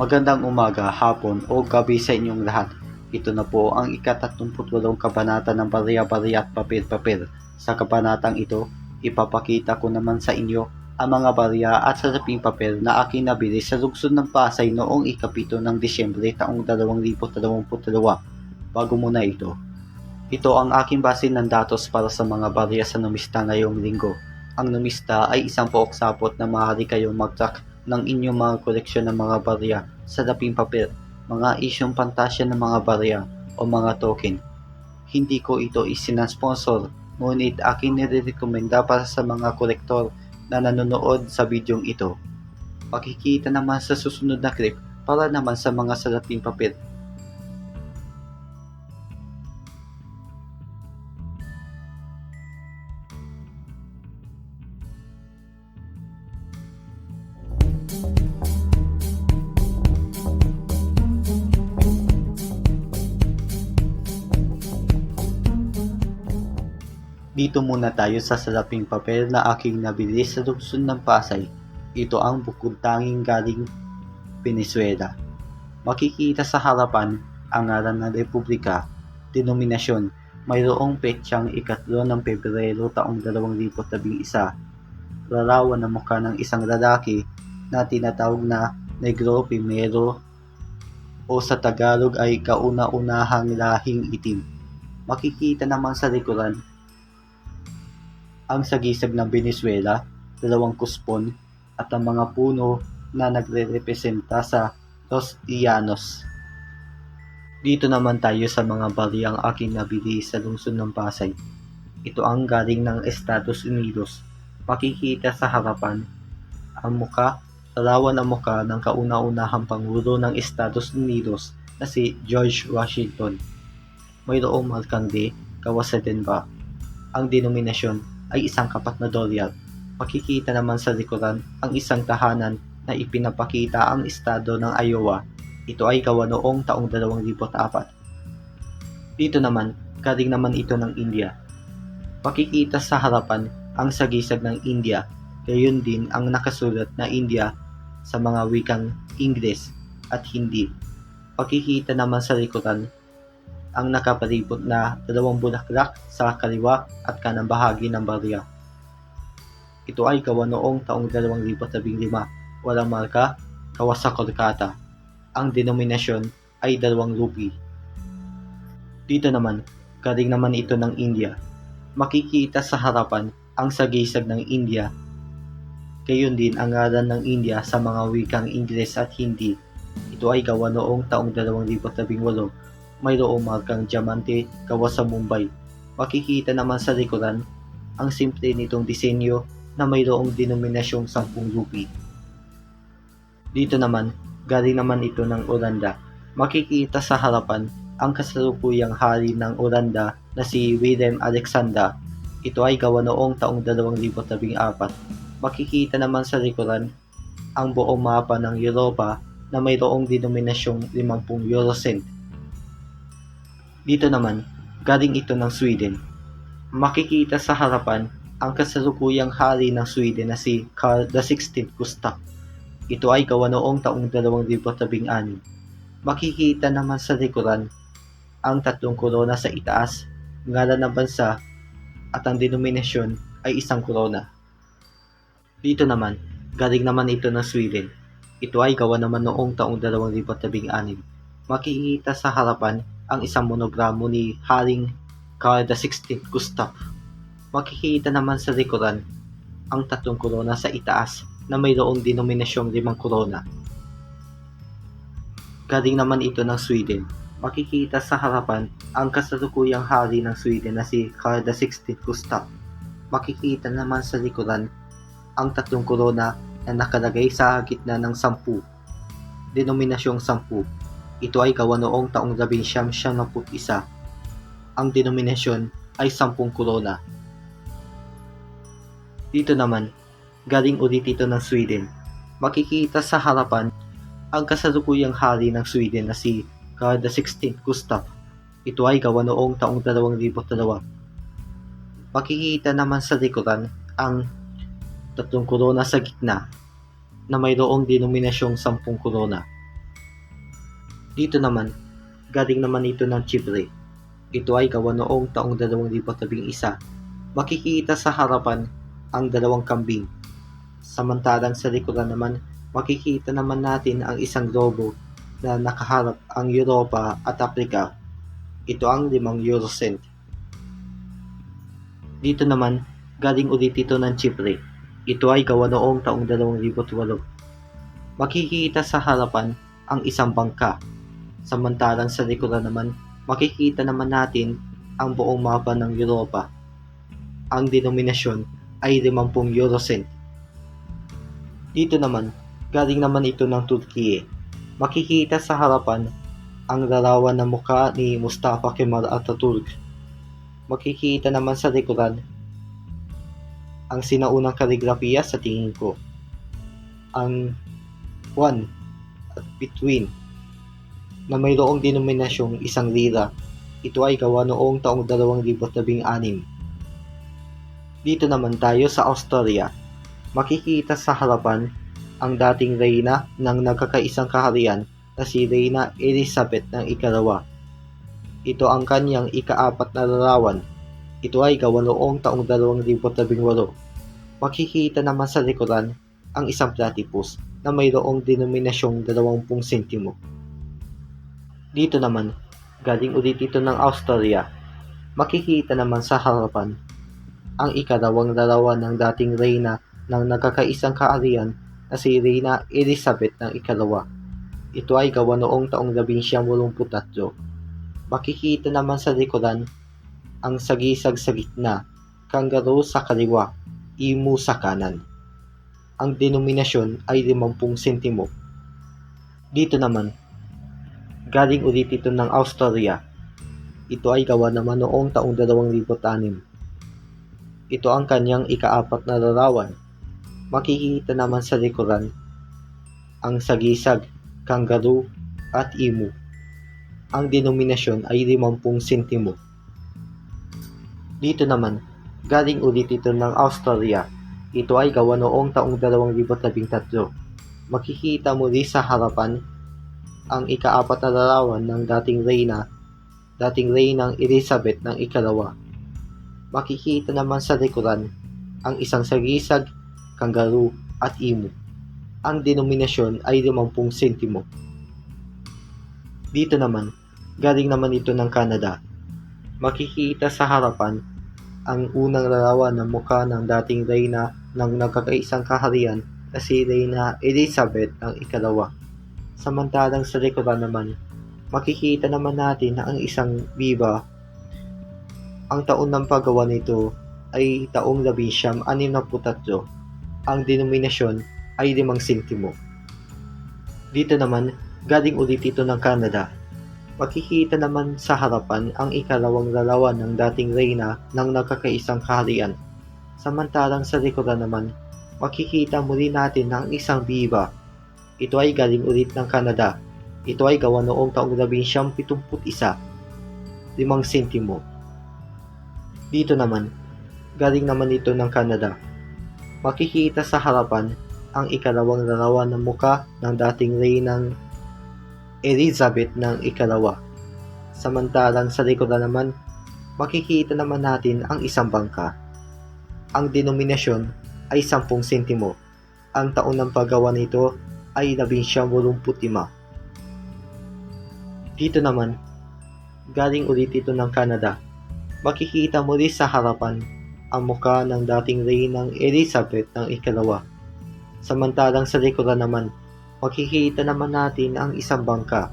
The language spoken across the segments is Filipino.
Magandang umaga, hapon o gabi sa inyong lahat. Ito na po ang ikatatlumputwalong kabanata ng Barya-Barya at Papel-Papel. Sa kabanatang ito, ipapakita ko naman sa inyo ang mga barya at saraping papel na aking nabili sa lungsod ng Pasay noong ikapito ng Disyembre taong 2022. Bago muna ito, ito ang aking base ng datos para sa mga barya sa numista ngayong linggo. Ang numista ay isang pook-sapot na maaari kayong mag-track ng inyong mga koleksyon ng mga barya sa laping papel, mga isyong pantasya ng mga barya o mga token. Hindi ko ito isinasponsor, ngunit aking nirekomenda para sa mga kolektor na nanonood sa bidyong ito. Pakikita naman sa susunod na clip para naman sa mga salaping papel. Dito muna tayo sa salaping papel na aking nabili sa lungsod ng Pasay. Ito ang bukod tanging galing Venezuela. Makikita sa harapan ang ngalan ng Republika, denominasyon, mayroong petsang ikatlo ng Pebrero taong 2011. Larawan ng mukha ng isang lalaki na tinatawag na Negro Primero o sa Tagalog ay kauna-unahang lahing itim. Makikita naman sa likuran ang sagisag ng Venezuela, dalawang kuspon, at ang mga puno na nagre-representa sa Los Llanos. Dito naman tayo sa mga bariyang aking nabili sa lungsod ng Pasay. Ito ang galing ng Estados Unidos. Makikita sa harapan ang muka, larawan ang muka ng kauna-unahang Pangulo ng Estados Unidos na si George Washington. Mayroong markang D, ba? Ang denominasyon ay isang kapat na dolyar. Makikita naman sa likuran ang isang tahanan na ipinapakita ang estado ng Iowa. Ito ay gawa noong taong 2004. Dito naman, galing naman ito ng India. Makikita sa harapan ang sagisag ng India, gayon din ang nakasulat na India sa mga wikang Ingles at Hindi. Pakikita naman sa likuran ang nakapalibot na dalawang bulaklak sa kaliwa at kanang bahagi ng barya. Ito ay gawa noong taong 2015, walang marka, gawa sa Kolkata. Ang denominasyon ay dalawang rupi. Dito naman, galing naman ito ng India. Makikita sa harapan ang sagisag ng India. Gayon din ang ngalan ng India sa mga wikang Ingles at Hindi. Ito ay gawa noong taong 2018 mayroong markang diamante gawa sa Mumbai. Makikita naman sa likuran ang simple nitong disenyo na mayroong denominasyong 10 rupi. Dito naman, galing naman ito ng Oranda. Makikita sa harapan ang kasalukuyang hari ng Oranda na si Willem Alexander. Ito ay gawa noong taong 2014. Makikita naman sa likuran ang buong mapa ng Europa na mayroong denominasyong 50 eurocent dito naman, galing ito ng Sweden. Makikita sa harapan ang kasalukuyang hari ng Sweden na si Carl XVI Gustaf. Ito ay gawa noong taong 2016. Makikita naman sa likuran ang tatlong korona sa itaas, ngalan ng bansa, at ang denominasyon ay isang korona. Dito naman, galing naman ito ng Sweden. Ito ay gawa naman noong taong 2016. Makikita sa harapan ang isang monogramo ni Haring Carl XVI Gustav. Makikita naman sa likuran ang tatlong korona sa itaas na mayroong denominasyong limang korona. Galing naman ito ng Sweden. Makikita sa harapan ang kasalukuyang hari ng Sweden na si Carl XVI Gustav. Makikita naman sa likuran ang tatlong korona na nakalagay sa gitna ng sampu. Denominasyong sampu ito ay gawa noong taong 1971. Ang denominasyon ay 10 korona. Dito naman, galing ulit ito ng Sweden. Makikita sa harapan ang kasalukuyang hari ng Sweden na si Carl XVI Gustav. Ito ay gawa noong taong 2002. Makikita naman sa likuran ang tatlong korona sa gitna na mayroong denominasyong 10 korona. Dito naman, galing naman ito ng Chipre. Ito ay gawa noong taong 2011. Makikita sa harapan ang dalawang kambing. Samantalang sa likuran naman, makikita naman natin ang isang globo na nakaharap ang Europa at Africa. Ito ang limang Eurocent. Dito naman, galing ulit ito ng Chipre. Ito ay gawa noong taong 2008. Makikita sa harapan ang isang bangka. Samantalang sa likuran naman, makikita naman natin ang buong mapa ng Europa. Ang denominasyon ay 50 Eurocent. Dito naman, galing naman ito ng Turkiye. Makikita sa harapan ang larawan ng mukha ni Mustafa Kemal Atatürk. Makikita naman sa likuran ang sinaunang kaligrafiya sa tingin ko. Ang 1 at between na mayroong denominasyong isang lira. Ito ay gawa noong taong 2016. Dito naman tayo sa Australia. Makikita sa harapan ang dating reyna ng nagkakaisang kaharian na si Reyna Elizabeth ng ikalawa. Ito ang kanyang ikaapat na larawan. Ito ay gawa noong taong 2018. Makikita naman sa likuran ang isang platypus na mayroong denominasyong 20 sentimo. Dito naman, galing ulit ito ng Australia. Makikita naman sa harapan ang ikalawang larawan ng dating reyna ng nagkakaisang kaarian na si Reyna Elizabeth ng ikalawa. Ito ay gawa noong taong 1983. Makikita naman sa likuran ang sagisag sa gitna, kangaroo sa kaliwa, emu sa kanan. Ang denominasyon ay 50 sentimo. Dito naman, galing ulit ito ng Australia. Ito ay gawa naman noong taong 2006. Ito ang kanyang ikaapat na larawan. Makikita naman sa likuran ang sagisag, kangaroo at emu. Ang denominasyon ay 50 sentimo. Dito naman, galing ulit ito ng Australia. Ito ay gawa noong taong 2013. Makikita muli sa harapan ang ikaapat na larawan ng dating reyna, dating reynang Elizabeth ng ikalawa. Makikita naman sa likuran ang isang sagisag, kangaroo at emu. Ang denominasyon ay 50 sentimo. Dito naman, galing naman ito ng Canada. Makikita sa harapan ang unang larawan ng mukha ng dating reyna ng nagkakaisang kaharian na si Reyna Elizabeth ng ikalawa. Samantalang sa likuran naman, makikita naman natin na ang isang biba. Ang taon ng paggawa nito ay taong 1963. Ang denominasyon ay 5 sentimo. Dito naman, galing ulit ito ng Canada. Makikita naman sa harapan ang ikalawang larawan ng dating reyna ng nagkakaisang kaharian. Samantalang sa likuran naman, makikita muli natin ang isang biba. Ito ay galing ulit ng Canada. Ito ay gawa noong taong 1971. 5 sentimo. Dito naman, galing naman ito ng Canada. Makikita sa harapan ang ikalawang larawan ng muka ng dating reynang Elizabeth ng ikalawa. Samantalang sa likuran naman, makikita naman natin ang isang bangka. Ang denominasyon ay 10 sentimo. Ang taon ng paggawa nito ay 1985. Dito naman, galing ulit ito ng Canada. Makikita muli sa harapan ang mukha ng dating reynang Elizabeth ng ikalawa. Samantalang sa likuran naman, makikita naman natin ang isang bangka.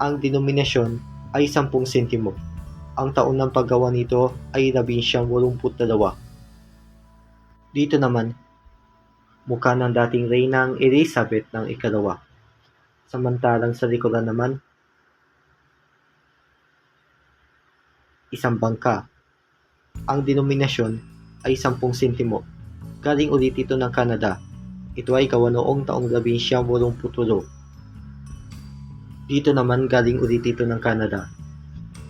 Ang denominasyon ay 10 sentimo. Ang taon ng paggawa nito ay 1982. Dito naman, mukha ng dating reynang Elizabeth ng ikalawa. Samantalang sa likuran naman, isang bangka. Ang denominasyon ay 10 sentimo. Galing ulit ito ng Canada. Ito ay gawa noong taong 1982. Dito naman galing ulit ito ng Canada.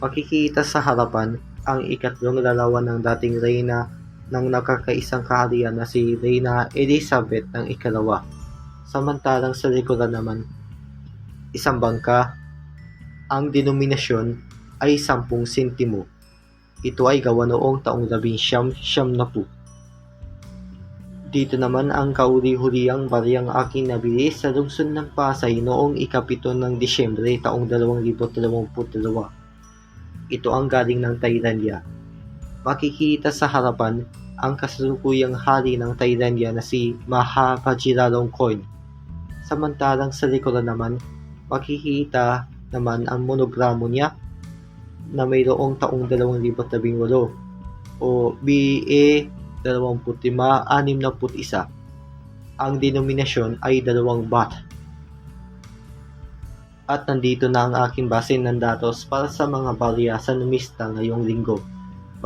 Makikita sa harapan ang ikatlong larawan ng dating reyna ng nakakaisang kaharian na si Reyna Elizabeth ng ikalawa. Samantalang sa likuran naman, isang bangka, Ang denominasyon ay 10 sentimo. Ito ay gawa noong taong labing siyam siyam na po. Dito naman ang kauri-huriang bariyang aking nabili sa lungsod ng Pasay noong ikapito ng Disyembre taong 2022. Ito ang galing ng Thailandia. Makikita sa harapan ang kasalukuyang hari ng Thailandia na si Maha Vajiralongkorn. Samantalang sa likuran naman, makikita naman ang monogramo niya na mayroong taong 2018 o BA 2561. Ang denominasyon ay dalawang baht. At nandito na ang aking basin ng datos para sa mga barya sa numista ngayong linggo.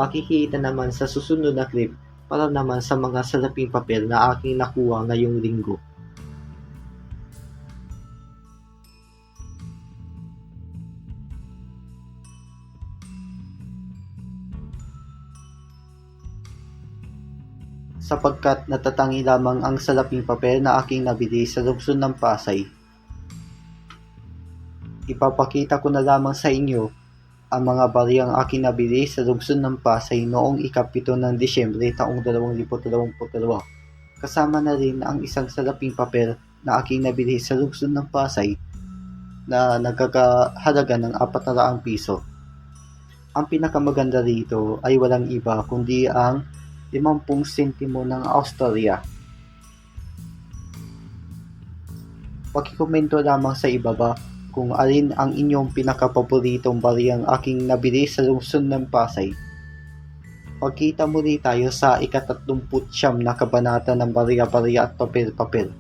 Makikita naman sa susunod na clip para naman sa mga salaping papel na aking nakuha ngayong linggo. sapagkat natatangi lamang ang salaping papel na aking nabili sa lungsod ng Pasay. Ipapakita ko na lamang sa inyo ang mga bariyang aking nabili sa lungsod ng Pasay noong ikapito ng Disyembre taong 2022. Kasama na rin ang isang salaping papel na aking nabili sa lungsod ng Pasay na nagkakahalaga ng 400 piso. Ang pinakamaganda rito ay walang iba kundi ang 50 sentimo ng Australia. Pakikomento lamang sa ibaba kung alin ang inyong pinakapaboritong bariyang aking nabili sa lungsod ng Pasay. Pagkita muli tayo sa ikatatlumput siyam na kabanata ng Bariya-Bariya at Papel-Papel.